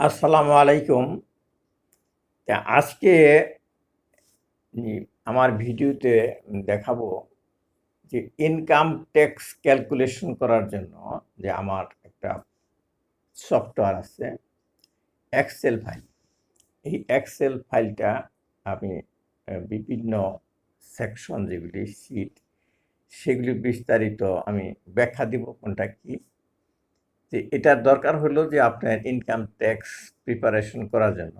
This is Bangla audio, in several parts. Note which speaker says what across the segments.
Speaker 1: আসসালামু আলাইকুম। আজকে আমার ভিডিওতে দেখাবো যে ইনকাম ট্যাক্স ক্যালকুলেশন করার জন্য যে আমার একটা সফটওয়্যার আছে এক্সেল ফাইল এই এক্সেল ফাইলটা আমি বিভিন্ন সেকশন যেগুলি শিট সেগুলি বিস্তারিত আমি ব্যাখ্যা দিব কোনটা কি। যে এটার দরকার হলো যে আপনার ইনকাম ট্যাক্স প্রিপারেশন করার জন্য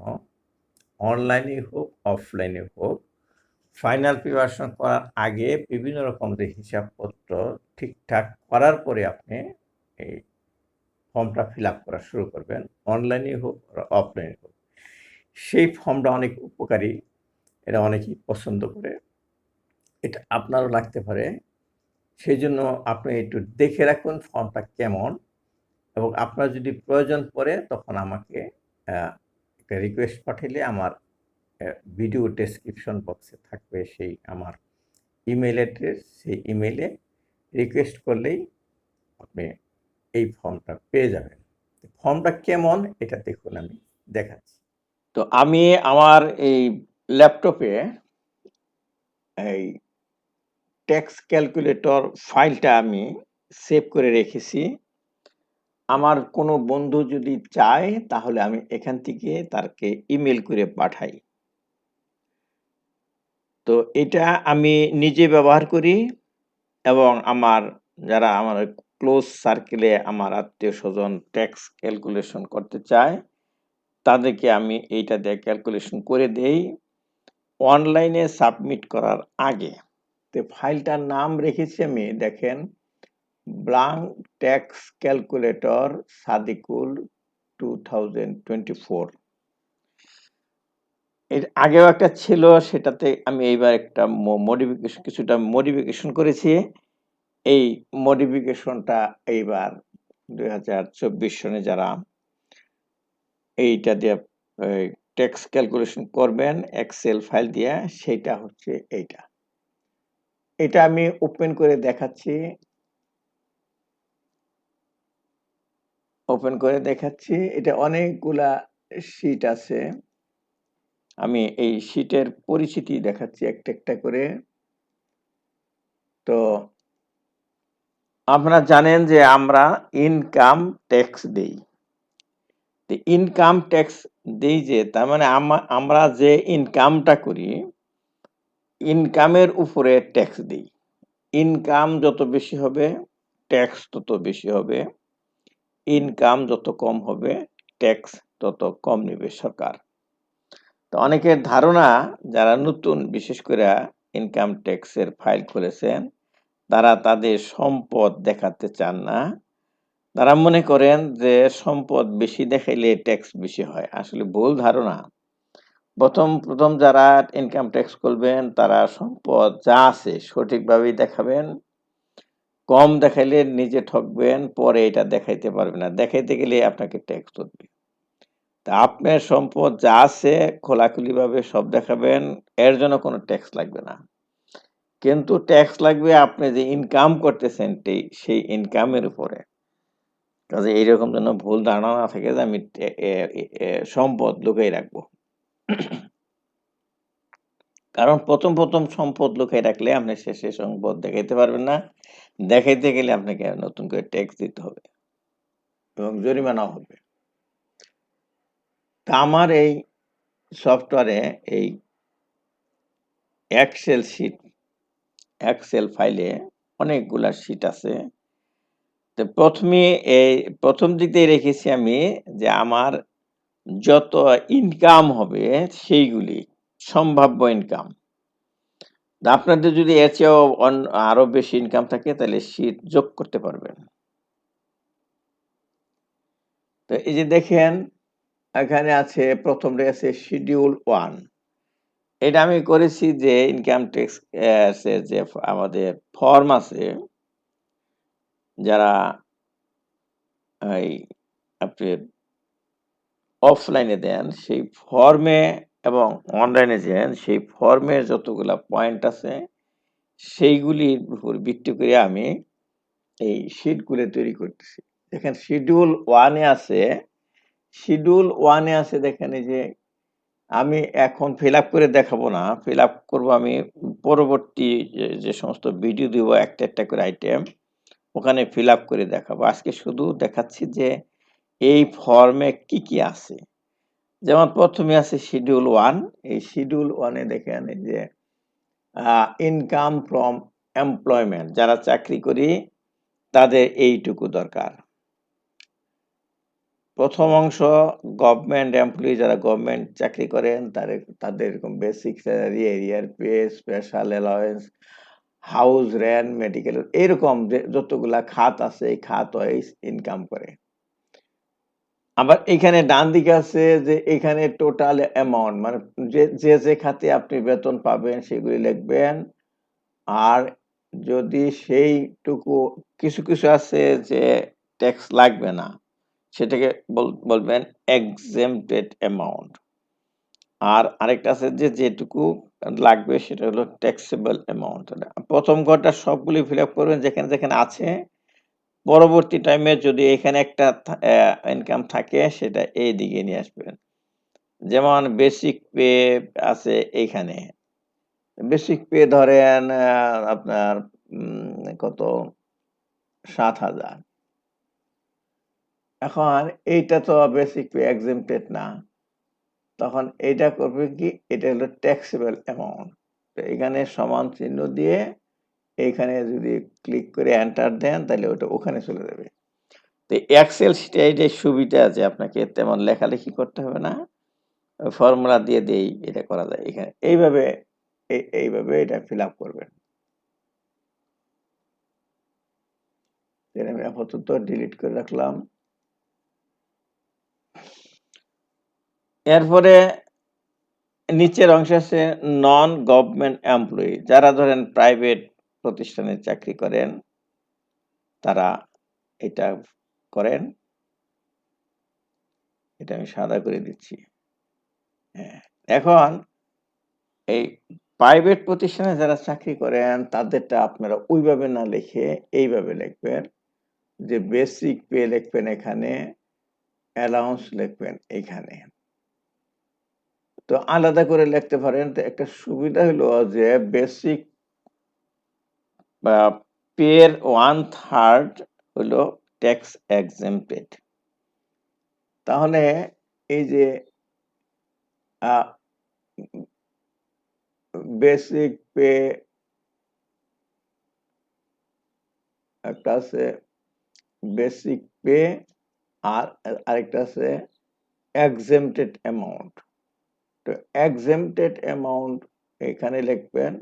Speaker 1: অনলাইনে হোক অফলাইনে হোক ফাইনাল প্রিপারেশন করার আগে বিভিন্ন রকম যে হিসাবপত্র ঠিকঠাক করার পরে আপনি এই ফর্মটা ফিল আপ করা শুরু করবেন অনলাইনে হোক অফলাইনে হোক। সেই ফর্মটা অনেক উপকারী, এটা অনেকেই পছন্দ করে। এটা আপনারও লাগতে পারে। সেই জন্য আপনি একটু দেখে রাখুন ফর্মটা কেমন এবং আপনার যদি প্রয়োজন পড়ে, তখন আমাকে একটা রিকোয়েস্ট পাঠালে আমার ভিডিও ডেসক্রিপশন বক্সে থাকবে সেই আমার ইমেল অ্যাড্রেস সেই ইমেলে রিকোয়েস্ট করলেই আপনি এই ফর্মটা পেয়ে যাবেন। ফর্মটা কেমন, এটা দেখুন আমি দেখাচ্ছি। তো আমি আমার এই ল্যাপটপে এই ট্যাক্স ক্যালকুলেটর ফাইলটা আমি সেভ করে রেখেছি। আমার কোনো বন্ধু যদি চায় তাহলে আমি এখান থেকে তারকে ইমেল করে পাঠাই। তো এটা আমি নিজে ব্যবহার করি এবং আমার যারা আমার ক্লোজ সার্কেলে আমার আত্মীয় স্বজন ট্যাক্স ক্যালকুলেশন করতে চায়, তাদেরকে আমি এইটা দিয়ে ক্যালকুলেশন করে দেই অনলাইনে সাবমিট করার আগে। তো ফাইলটার নাম রেখেছি আমি, দেখেন blank tax calculator Sadikul two এর আগেও একটা ছিল, সেটাতে আমি এইবার একটা মডিফিকেশন কিছুটা মডিফিকেশন করেছি। এই মডিফিকেশনটা এইবার দুই হাজার চব্বিশ সনে যারা এইটা দিয়ে ট্যাক্স ক্যালকুলেশন করবেন এক্সেল ফাইল দিয়ে, সেইটা হচ্ছে এইটা। এটা আমি ওপেন করে দেখাচ্ছি। ওপেন করে দেখাচ্ছি। এটা অনেকগুলা শীট আছে। আমি এই শীটের পরিচিতি দেখাচ্ছি একটা একটা করে। তো, আপনারা জানেন যে আমরা ইনকাম ট্যাক্স দেই। ইনকাম ট্যাক্স দেই যে, তার মানে আমরা যে ইনকামটা করি ইনকামের উপরে ট্যাক্স দিই। ইনকাম যত বেশি হবে ট্যাক্স তত বেশি হবে। ইনকাম যত কম হবে ট্যাক্স তত কম নেবে সরকার। তো অনেকের ধারণা, যারা নতুন, বিশেষ করে ইনকাম ট্যাক্সের ফাইল খুলেছেন, তারা তাদের সম্পদ দেখাতে চান না। তারা মনে করেন যে সম্পদ বেশি দেখাইলে ট্যাক্স বেশি হয়। আসলে ভুল ধারণা। প্রথম প্রথম যারা ইনকাম ট্যাক্স করবেন, তারা সম্পদ যা আছে সঠিকভাবেই দেখাবেন। কম দেখাইলে নিজে ঠকবেন, পরে এটা দেখাইতে পারবেন না। দেখাইতে গেলে আপনাকে ট্যাক্স ধরবে তা আপনার সম্পদ যা আছে খোলাখুলি ভাবে সব দেখাবেন, এর জন্য কোনো ট্যাক্স লাগবে না। কিন্তু ট্যাক্স লাগবে আপনি যে ইনকাম করতেছেন সেই ইনকামের উপরে। কাজে এইরকম যেন ভুল ধারণা না থাকে যে আমি সম্পদ লুকাই রাখব। কারণ প্রথম প্রথম সম্পদ লুকাই রাখলে আপনি শেষে সম্পদ দেখাইতে পারবেন না। দেখাইতে গেলে আপনাকে নতুন করে ট্যাক্স দিতে হবে এবং জরিমানাও হবে। তা আমার এই সফটওয়্যারে এই এক্সেল শিট এক্সেল ফাইলে অনেকগুলা শিট আছে। তো প্রথমে এই, প্রথম দিকে রেখেছি আমি যে আমার যত ইনকাম হবে সেইগুলি, সম্ভাব্য ইনকাম আপনাদের যদি এর চেয়েও আরও বেশি ইনকাম থাকে, তাহলে শীট যোগ করতে পারবেন। তো এই যে দেখেন, এখানে আছে, প্রথম আছে শিডিউল ওয়ান এটা আমি করেছি যে ইনকাম ট্যাক্স যে আমাদের ফর্ম আছে, যারা এই আপনি অফলাইনে দেন, সেই ফর্মে এবং অনলাইনে দেন সেই ফর্মের যতগুলা পয়েন্ট আছে সেইগুলির উপর ভিত্তি করে আমি এই শিটগুলো তৈরি করতেছি। দেখেন শিডিউল ওয়ানে আছে শিডিউল ওয়ানে আছে দেখেন যে আমি এখন ফিল করে দেখাবো না ফিল আপ করব আমি পরবর্তী যে, সমস্ত ভিডিও দিব একটা একটা করে আইটেম ওখানে ফিল করে দেখাবো। আজকে শুধু দেখাচ্ছি যে এই ফর্মে কি কি আছে। যেমন প্রথমে আছে শিডিউল ওয়ান এই শিডিউল ওয়ানে দেখেন যে ইনকাম ফ্রম এমপ্লয়মেন্ট যারা চাকরি করি, তাদের এইটুকু দরকার। প্রথম অংশ গভর্নমেন্ট এমপ্লয়ি যারা গভর্নমেন্ট চাকরি করেন তাদের তাদের এরকম basic salary arrear pay special allowance house rent medical এরকম যে, যতগুলা খাত আছে, এই খাত ওয়াইজ ইনকাম করে। আবার এখানে ডান দিকে আছে যে এখানে টোটাল অ্যামাউন্ট মানে যে যে যে খাতে আপনি বেতন পাবেন সেগুলি লিখবেন। আর যদি সেইটুকু কিছু কিছু আছে যে ট্যাক্স লাগবে না, সেটাকে বল- বলবেন এক্সেমটেড অ্যামাউন্ট আর আরেকটা আছে যে, যেটুকু লাগবে সেটা হলো ট্যাক্সেবল অ্যামাউন্ট প্রথম ঘরটা সবগুলি ফিল আপ করবেন যেখানে যেখানে আছে। পরবর্তী টাইমে যদি এখানে একটা ইনকাম থাকে, সেটা এই দিকে নিয়ে আসবেন। যেমন বেসিক পে আছে এইখানে বেসিক পে ধরেন আপনার কত? সাত হাজার। এখন এইটা তো বেসিক পে এক্সেমটেড না। তখন এইটা করবে কি? এটা হলো ট্যাক্সেবল অ্যামাউন্ট তো এখানে সমান চিহ্ন দিয়ে এইখানে যদি ক্লিক করে এন্টার দেন, তাহলে ওটা ওখানে চলে যাবে। তো এক্সেল শিটে সুবিধা আছে, আপনাকে তেমন লেখালেখি করতে হবে না। ফর্মুলা দিয়ে দিয়েই এটা করা যায় এখানে। এইভাবে এইভাবে এটা ফিল আপ করবেন। আমি আপাতত ডিলিট করে রাখলাম। এরপরে নিচের অংশে আছে নন গভর্নমেন্ট এমপ্লয়ি যারা ধরেন প্রাইভেট প্রতিষ্ঠানে চাকরি করেন, তারা এটা করেন। এটা আমি সাদা করে দিচ্ছি। হ্যাঁ এখন এই প্রাইভেট প্রতিষ্ঠানে যারা চাকরি করেন, তাদেরটা আপনারা ওইভাবে না লিখে এইভাবে লিখবেন যে বেসিক পে লিখবেন এখানে অ্যালাউন্স লিখবেন এখানে। তো আলাদা করে লিখতে পারেন। তো একটা সুবিধা হলো যে বেসিক বা পের ওয়ান থার্ড হলো ট্যাক্স এক্সেমটেড তাহলে এই যে বেসিক পে একটা আছে বেসিক পে আর আরেকটা আছে এক্সেমটেড অ্যামাউন্ট তো এক্সেমটেড অ্যামাউন্ট এখানে লিখবেন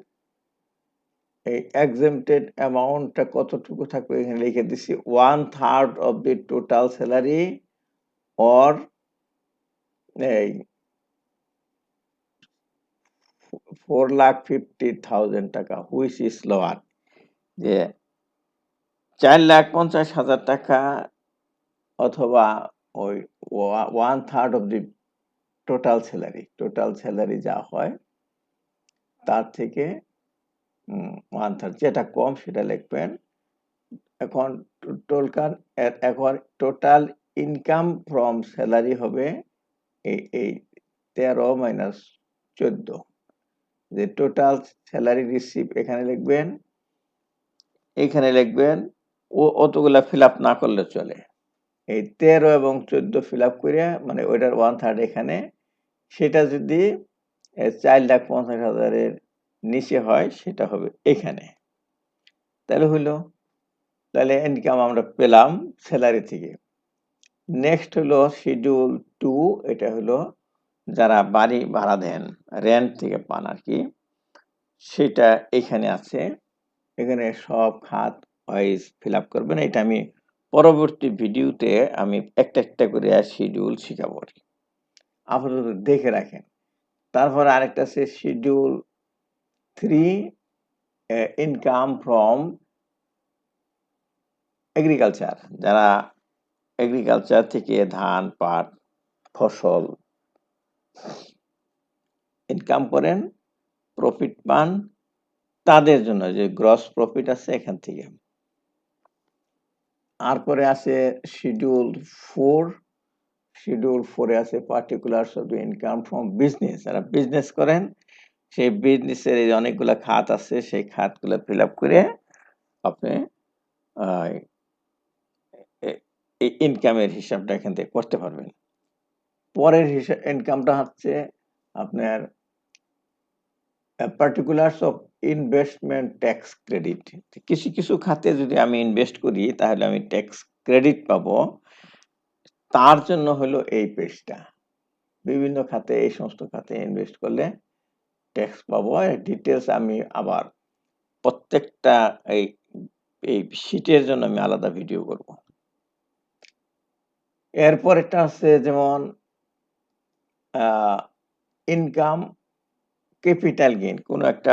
Speaker 1: এই এক্সেমটেড অ্যামাউন্টটা কতটুকু থাকবে এখানে লিখে দিছি one third of the total salary or এই ফোর লাখ ফিফটি থাউজেন্ড টাকা হুইচ ইজ লোয়ার যে চার লাখ পঞ্চাশ হাজার টাকা অথবা ওই one third of the total salary total salary যা হয়, তার থেকে ওয়ান থার্ড যেটা কম সেটা লিখবেন। এখন টোটাল এখন টোটাল ইনকাম ফ্রম স্যালারি হবে এই এই তেরো মাইনাস চোদ্দ। যে টোটাল স্যালারি রিসিভ এখানে লিখবেন এখানে লিখবেন, ও, অতগুলা ফিল আপ না করলে চলে। এই তেরো এবং চোদ্দ ফিল আপ করে মানে ওইটার ওয়ান থার্ড এখানে। সেটা যদি চার লাখ পঞ্চাশ হাজারের নিচে হয়, সেটা হবে এখানে। তাহলে হইল, তাহলে ইনকাম আমরা পেলাম স্যালারি থেকে। নেক্সট হলো শিডিউল টু এটা হলো যারা বাড়ি ভাড়া দেন রেন্ট থেকে পান আর কি সেটা এখানে আছে। এখানে সব খাত ওয়াইজ ফিল আপ করবেন। এটা আমি পরবর্তী ভিডিওতে আমি একটা একটা করে শিডিউল শিখাবো আর কি আপাতত দেখে রাখেন। তারপর আরেকটা আছে schedule three income from agriculture যারা এগ্রিকালচার থেকে ধান, পাট, ফসল ইনকাম করেন প্রফিট পান, তাদের জন্য যে গ্রস প্রফিট আছে এখান থেকে। তারপরে আছে শিডিউল ফোর শিডিউল ফোরে আছে particulars of income from business যারা বিজনেস করেন সেই বিজনেসের এই অনেকগুলো খাত আছে, সেই খাতগুলো ফিল আপ করে আপনি ইনকামের হিসাবটা এখান থেকে করতে পারবেন। পরের হিসাব ইনকামটা হচ্ছে আপনার particulars of investment tax credit কিছু কিছু খাতে যদি আমি ইনভেস্ট করি, তাহলে আমি ট্যাক্স ক্রেডিট পাবো। তার জন্য হলো এই পেজটা বিভিন্ন খাতে এই সমস্ত খাতে ইনভেস্ট করলে ট্যাক্স পাবো ডিটেলস আমি আবার প্রত্যেকটা এই এই শীটের জন্য আমি আলাদা ভিডিও করব। এরপর এটা আছে যেমন ইনকাম ক্যাপিটাল গেইন কোনো একটা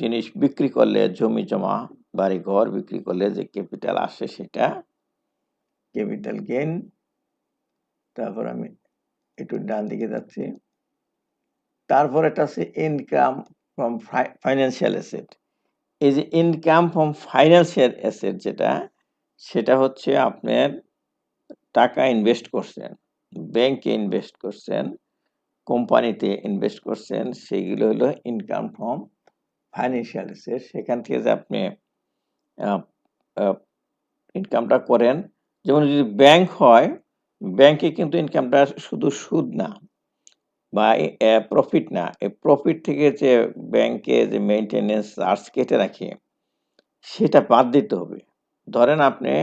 Speaker 1: জিনিস বিক্রি করলে জমি জমা বাড়ি ঘর বিক্রি করলে যে ক্যাপিটাল আসে সেটা ক্যাপিটাল গেইন তারপর আমি একটু ডান দিকে যাচ্ছি। তারপর এটা আছে ইনকাম ফ্রম ফাইন্যান্সিয়াল অ্যাসেট এই যে ইনকাম ফ্রম ফাইন্যান্সিয়াল অ্যাসেট যেটা, সেটা হচ্ছে আপনার টাকা ইনভেস্ট করছেন ব্যাংকে ইনভেস্ট করছেন কোম্পানিতে ইনভেস্ট করছেন সেইগুলো হলো ইনকাম ফ্রম ফাইন্যান্সিয়াল অ্যাসেট সেখান থেকে যে আপনি ইনকামটা করেন, যেমন যদি ব্যাংক হয় ব্যাংকে কিন্তু ইনকামটা শুধু সুদ না। বা প্রফিট না এই প্রফিট থেকে যে ব্যাংকে যে মেনটেনেন্স চার্জ কেটে রাখে, সেটা বাদ দিতে হবে। ধরেন আপনি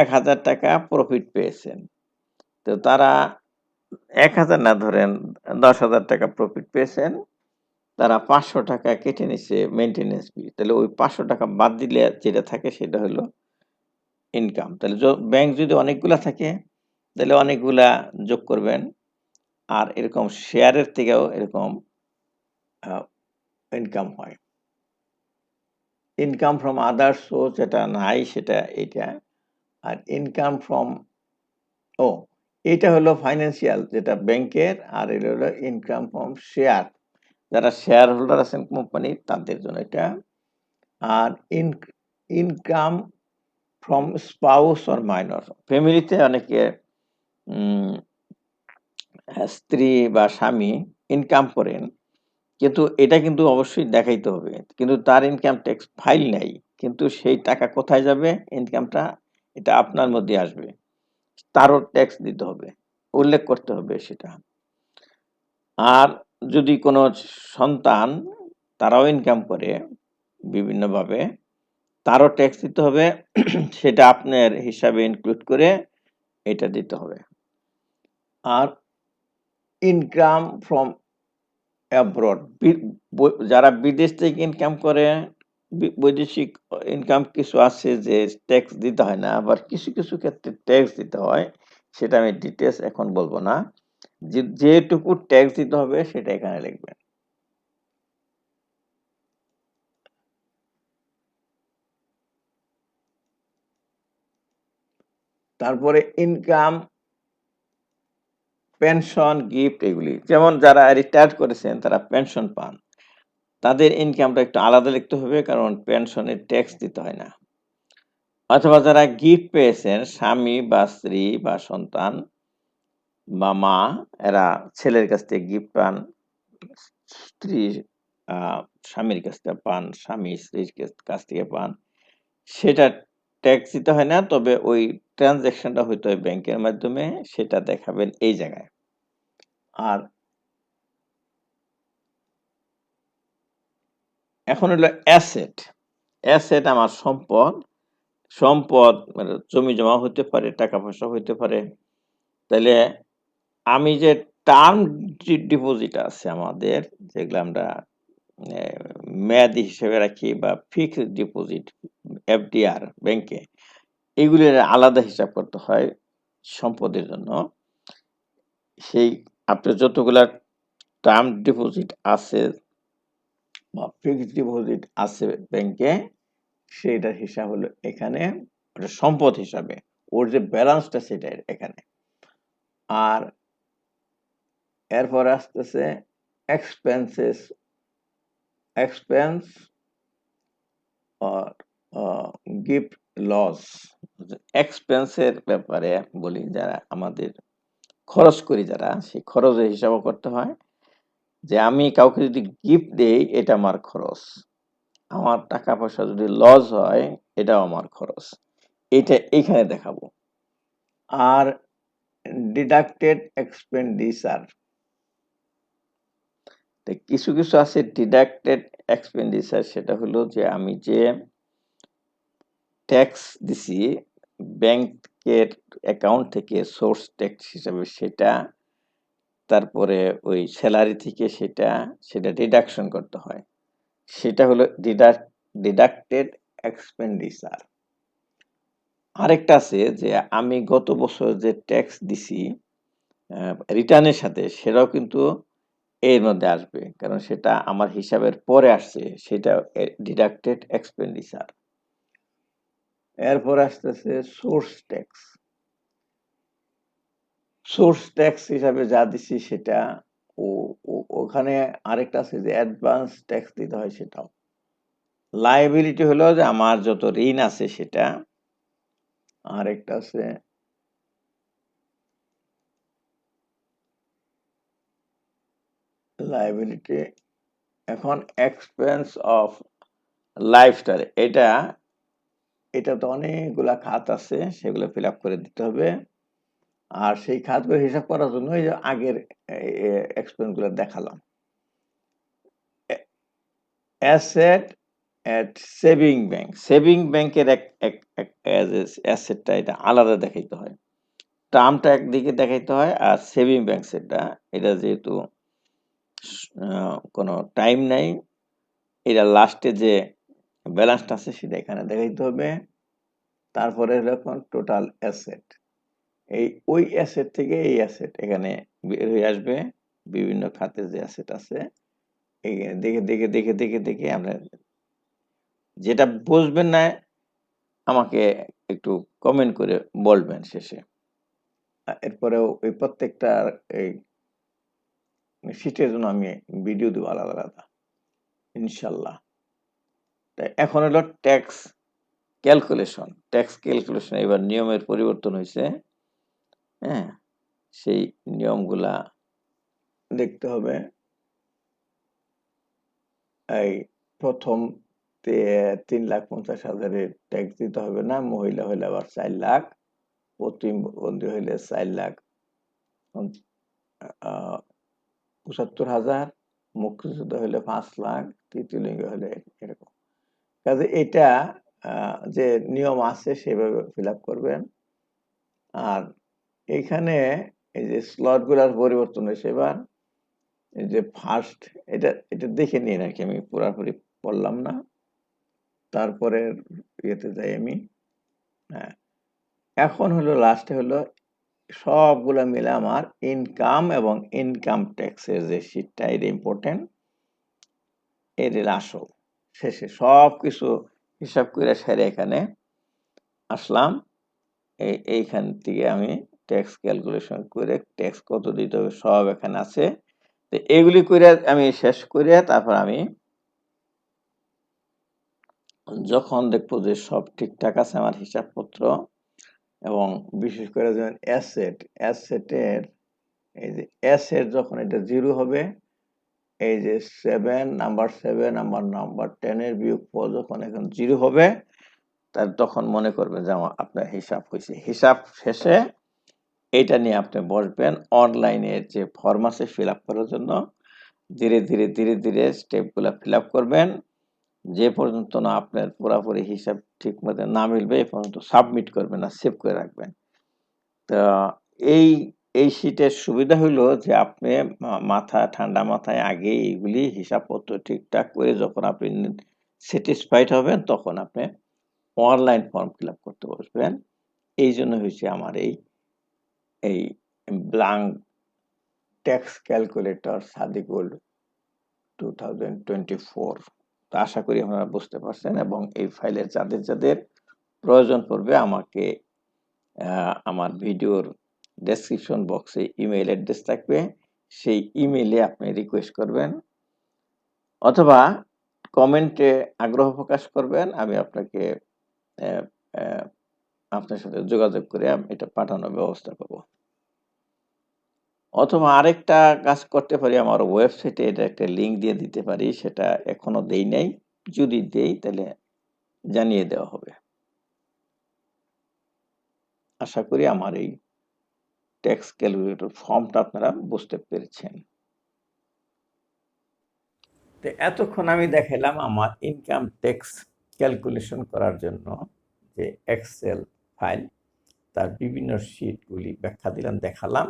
Speaker 1: এক হাজার টাকা প্রফিট পেয়েছেন। তো তারা এক হাজার না, ধরেন দশ হাজার টাকা প্রফিট পেয়েছেন, তারা পাঁচশো টাকা কেটে নিছে মেনটেনেন্স ফি তাহলে ওই পাঁচশো টাকা বাদ দিলে যেটা থাকে সেটা হলো ইনকাম তাহলে ব্যাংক যদি অনেকগুলা থাকে, তাহলে অনেকগুলা যোগ করবেন। আর এরকম শেয়ারের থেকেও এরকম ইনকাম হয়। ইনকাম ফ্রম আদার সোর্স যেটা নাই সেটা এটা আর ইনকাম ফ্রম ও এটা হলো ফাইন্যান্সিয়াল যেটা ব্যাংকের আর এটা হলো ইনকাম ফ্রম শেয়ার যারা শেয়ার হোল্ডার আছেন কোম্পানির তাদের জন্য এটা। আর in income from spouse or minor ফ্যামিলিতে অনেকে স্ত্রী বা স্বামী ইনকাম করেন, কিন্তু এটা কিন্তু অবশ্যই দেখাইতে হবে। কিন্তু তার ইনকাম ট্যাক্স ফাইল নাই, কিন্তু সেই টাকা কোথায় যাবে ইনকামটা এটা আপনার মধ্যে আসবে। তারও ট্যাক্স দিতে হবে, উল্লেখ করতে হবে সেটা। আর যদি কোনো সন্তান তারাও ইনকাম করে বিভিন্নভাবে, তারও ট্যাক্স দিতে হবে, সেটা আপনার হিসাবে ইনক্লুড করে এটা দিতে হবে। আর ইনকাম ফ্রম অ্যাব্রড যারা বিদেশ থেকে ইনকাম করে বৈদেশিক ইনকাম কিছু আছে যে ট্যাক্স দিতে হয় না, আবার কিছু কিছু ক্ষেত্রে ট্যাক্স দিতে হয়, সেটা আমি ডিটেলস এখন বলব না। যেটুকু ট্যাক্স দিতে হবে, সেটা এখানে লিখবেন। তারপরে ইনকাম পেনশন গিফট এগুলি। যেমন যারা রিটায়ার করেছেন, তারা পেনশন পান। তাদের ইনকামটা একটু আলাদা লিখতে হবে, কারণ পেনশনের ট্যাক্স দিতে হয় না। অথবা যারা গিফট পেয়েছেন, স্বামী বা স্ত্রী বা সন্তান বা মা, এরা ছেলের কাছ থেকে গিফট পান, স্ত্রী স্বামীর কাছ থেকে পান, স্বামী স্ত্রীর কাছ- কাছ থেকে পান। সেটা ট্যাক্স দিতে হয় না, তবে ওই ট্রানজ্যাকশনটা হইতে হয় ব্যাংকের মাধ্যমে সেটা দেখাবেন এই জায়গায়। আর এখন হলো অ্যাসেট অ্যাসেট আমার সম্পদ। সম্পদ মানে জমি জমা হতে পারে, টাকা পয়সা হতে পারে। তাহলে আমি যে টার্ম ডিপোজিট আছে আমাদের, যেগুলো আমরা মেয়াদি হিসেবে রাখি বা ফিক্সড ডিপোজিট এফডিআর ব্যাংকে এগুলির আলাদা হিসাব করতে হয় সম্পদের জন্য। সেই আপনার যতগুলা টার্ম ডিপোজিট আছে বা ফিক্সড ডিপোজিট আছে ব্যাংকে সেইটার হিসাব হলো এখানে ওটা সম্পদ হিসাবে। ওর যে ব্যালেন্সটা সেটা এখানে। আর এরপর আসতেছে expenses expense uh, gift loss এক্সপেন্সের ব্যাপারে বলি যারা আমাদের খরচ করি যারা, সেই খরচের হিসাবও করতে হয় যে আমি কাউকে যদি গিফট দেই, এটা আমার খরচ। আমার টাকা পয়সা যদি লস হয়, এটাও আমার খরচ। এটা এখানে দেখাবো। আর ডিডাক্টেড এক্সপেন্ডিচার কিছু কিছু আছে ডিডাক্টেড এক্সপেন্ডিচার সেটা হলো যে আমি যে ট্যাক্স দিছি, ব্যাংকের অ্যাকাউন্ট থেকে সোর্স ট্যাক্স হিসাবে সেটা, তারপরে ওই স্যালারি থেকে সেটা সেটা ডিডাকশন করতে হয়। সেটা হলো ডিডাক্টেড এক্সপেন্ডিচার আরেকটা আছে যে আমি গত বছর যে ট্যাক্স দিছি রিটার্নের সাথে সেটাও কিন্তু এর মধ্যে আসবে। কারণ সেটা আমার হিসাবের পরে আসছে সেটা ডিডাক্টেড এক্সপেন্ডিচার এরপর আসতেছে সোর্স ট্যাক্স সোর্স ট্যাক্স হিসাবে যা দিছি সেটা ও ওখানে আরেকটা আছে যে অ্যাডভান্স ট্যাক্স দিতে হয় সেটাও। লাইবিলিটি হলো যে আমার যত ঋণ আছে সেটা। আরেকটা আছে লাইবিলিটি এখন এক্সপেন্স অফ লাইফস্টাইল এটা এটা তো অনেকগুলা খাত আছে, সেগুলো ফিল করে দিতে হবে। আর সেই খাতগুলো হিসাব করার জন্য এই যে আগের এক্সপেন্সগুলো দেখালাম। Asset at saving bank saving ব্যাংকের এক অ্যাসেটটা এটা আলাদা দেখাইতে হয়। টার্মটা একদিকে দেখাইতে হয় আর সেভিং ব্যাংক সেটটা এটা যেহেতু কোনো টাইম নাই, এটা লাস্টে যে ব্যালেন্সটা আছে সেটা এখানে দেখাইতে হবে। তারপরে এরকম টোটাল অ্যাসেট এই ওই অ্যাসেট থেকে এই অ্যাসেট এখানে বের হয়ে আসবে। বিভিন্ন খাতে যে অ্যাসেট আছে দেখে দেখে দেখে দেখে দেখে আমরা যেটা বুঝবেন না, আমাকে একটু কমেন্ট করে বলবেন শেষে। এরপরেও ওই প্রত্যেকটা এই শীতের জন্য আমি ভিডিও দেবো আলাদা আলাদা। ইনশাল্লাহ। এখন হলো ট্যাক্স ক্যালকুলেশন ট্যাক্স ক্যালকুলেশন এবার নিয়মের পরিবর্তন হয়েছে হ্যাঁ? সেই নিয়মগুলা দেখতে হবে। এই প্রথম তিন লাখ পঞ্চাশ হাজারের ট্যাক্স দিতে হবে না, মহিলা হইলে আবার চার লাখ প্রতিবন্ধী হইলে চার লাখ পঁচাত্তর হাজার, মুক্তিযুদ্ধ হইলে পাঁচ লাখ, তৃতীয় লিঙ্গ হলে এরকম। কাজে এটা যে নিয়ম আছে সেভাবে ফিল করবেন। আর এইখানে এই যে স্লটগুলার পরিবর্তন হয়েছে এবার, এই যে ফার্স্ট এটা এটা দেখে নিয়ে নাকি আমি পুরাপুরি পড়লাম না। তারপরে ইয়েতে যাই আমি। হ্যাঁ এখন হলো লাস্টে হলো, সবগুলো মিলে আমার ইনকাম এবং ইনকাম ট্যাক্সের যে শীটটা এটা ইম্পর্টেন্ট এর আসল। শেষে সব কিছু হিসাব করে সেরে এখানে আসলাম। এই, এইখান থেকে আমি ট্যাক্স ক্যালকুলেশন করে ট্যাক্স কত দিতে হবে সব এখানে আছে। তো এগুলি করে আমি শেষ করে তারপর আমি যখন দেখব যে সব ঠিকঠাক আছে আমার হিসাবপত্র এবং বিশেষ করে যেমন অ্যাসেট অ্যাসেটের এই যে অ্যাসেট যখন এটা জিরো হবে এই যে seven number seven number number টেনের বিয়োগ ফল যখন এখন জিরো হবে তার তখন মনে করবেন যে আমার আপনার হিসাব হয়েছে। হিসাব শেষে এটা নিয়ে আপনি বসবেন অনলাইনের যে ফর্ম আছে ফিল আপ করার জন্য। ধীরে ধীরে ধীরে ধীরে স্টেপগুলো ফিল আপ করবেন। যে পর্যন্ত না আপনার পুরাপুরি হিসাব ঠিক মতো না মিলবে, এ পর্যন্ত সাবমিট করবেন আর সেভ করে রাখবেন। তো এই এই শীটের সুবিধা হলো যে আপনি মাথা ঠান্ডা মাথায় আগে এইগুলি হিসাবপত্র ঠিকঠাক করে যখন আপনি স্যাটিসফাইড হবেন তখন আপনি অনলাইন ফর্ম ফিল আপ করতে বসবেন। এই জন্য হয়েছে আমার এই এই blank tax calculator Sadikul two thousand twenty four তো আশা করি আপনারা বুঝতে পারছেন এবং এই ফাইলের যাদের যাদের প্রয়োজন পড়বে আমাকে আমার ভিডিওর ডেসক্রিপশন বক্সে ইমেইল অ্যাড্রেস থাকবে। সেই ইমেইলে আপনি রিকোয়েস্ট করবেন অথবা কমেন্টে আগ্রহ প্রকাশ করবেন। আমি আপনাকে আপনার সাথে যোগাযোগ করে আমি, এটা পাঠানোর ব্যবস্থা করব। অথবা আরেকটা কাজ করতে পারি, আমার ওয়েবসাইটে এটা একটা লিঙ্ক দিয়ে দিতে পারি, সেটা এখনও দেই নাই। যদি দেই, তাহলে জানিয়ে দেওয়া হবে। আশা করি আমার এই ট্যাক্স ক্যালকুলেটর ফর্মটা আপনারা বুঝতে পেরেছেন। তো এতক্ষণ আমি দেখালাম আমার ইনকাম ট্যাক্স ক্যালকুলেশন করার জন্য যে এক্সেল ফাইল তার বিভিন্ন শিটগুলি ব্যাখ্যা দিলাম, দেখালাম।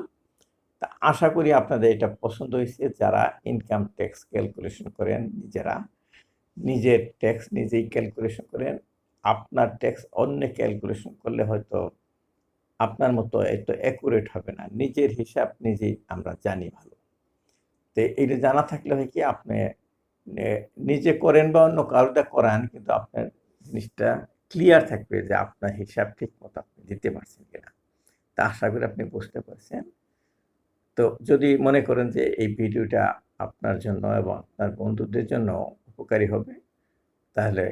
Speaker 1: তা আশা করি আপনাদের এটা পছন্দ হয়েছে। যারা ইনকাম ট্যাক্স ক্যালকুলেশন করেন, নিজেরা নিজের ট্যাক্স নিজেই ক্যালকুলেশন করেন। আপনার ট্যাক্স অন্য ক্যালকুলেশন করলে হয়তো আপনার মতো এত অ্যাকুরেট হবে না। নিজের হিসাব নিজেই আমরা জানি ভালো। তো এটা জানা থাকলে হয় কি, আপনি নিজে করেন বা অন্য কারোটা করান, কিন্তু আপনার জিনিসটা ক্লিয়ার থাকবে যে আপনার হিসাব ঠিক মতো আপনি দিতে পারছেন কিনা। তা আশা করি আপনি বুঝতে পারছেন। তো যদি মনে করেন যে এই ভিডিওটা আপনার জন্য এবং আপনার বন্ধুদের জন্য উপকারী হবে, তাহলে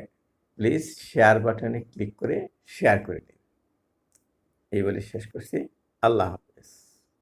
Speaker 1: প্লিজ শেয়ার বাটনে ক্লিক করে শেয়ার করে দিন। এই বলে শেষ করছি। আল্লাহ